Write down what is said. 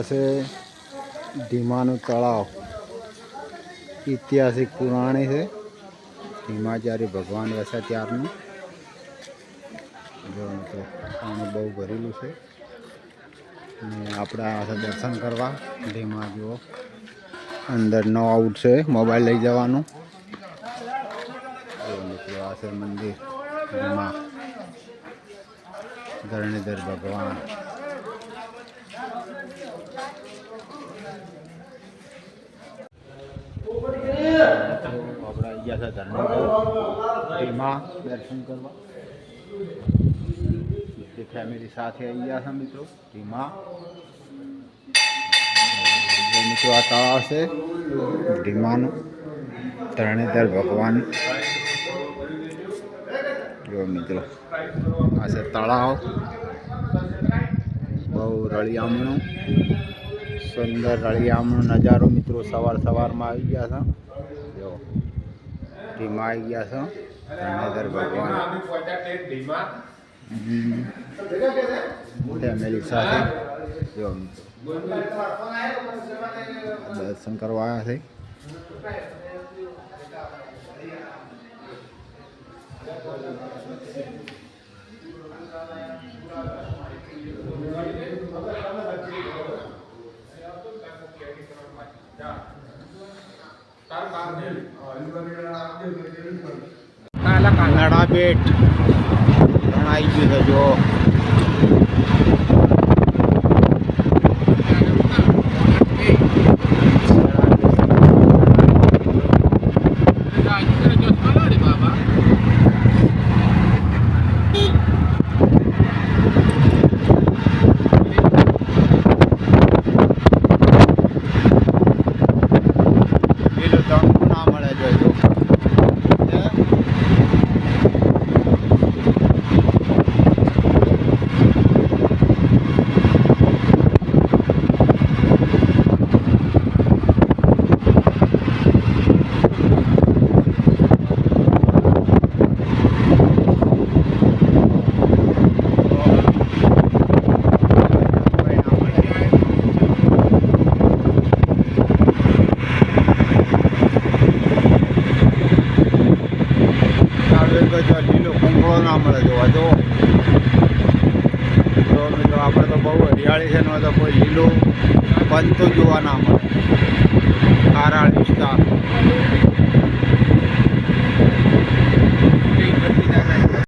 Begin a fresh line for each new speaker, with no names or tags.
પાસે ધીમાનું તળાવ ઐતિહાસિક પુરાણી છે ધીમાચારી ભગવાન વસે ત્યારનું જો પાણી બહુ ભરેલું છે અને આપણા આ દર્શન કરવા ધીમા જુઓ અંદર નો આઉટ છે મોબાઈલ લઈ જવાનું મિત્રો મંદિર ધીમા ધરણીધર ભગવાન گیاස ගන්නോ ટીમા વેલ સંકરવા જે ફેમિલી સાથે આયાસ મિત્રો ટીમા જો મિત્રો આતા આવે દિમાને ત્રણેતર ભગવાન જો ચલો આસા તળાઓ બહુ રળિયામણો સુંદર રળિયામણો નજારો મિત્રો સવાર સવારમાં આવી ગયા છે જો ધીમા આવી ગયા છો ધરણેધર ભગવાન ફેમિલી સાથે જો દર્શન કરવા આવ્યા છે Yeah. કાલા કાલાડા બેટ ઘણા આવી ગયું જો કે લીલો કંકળો ના મળે જોવા જો તો મિત્રો આપણે તો બહુ હરિયાળી છે ને તો કોઈ લીલો બનતું જોવા ના મળે ખારા વિસ્તાર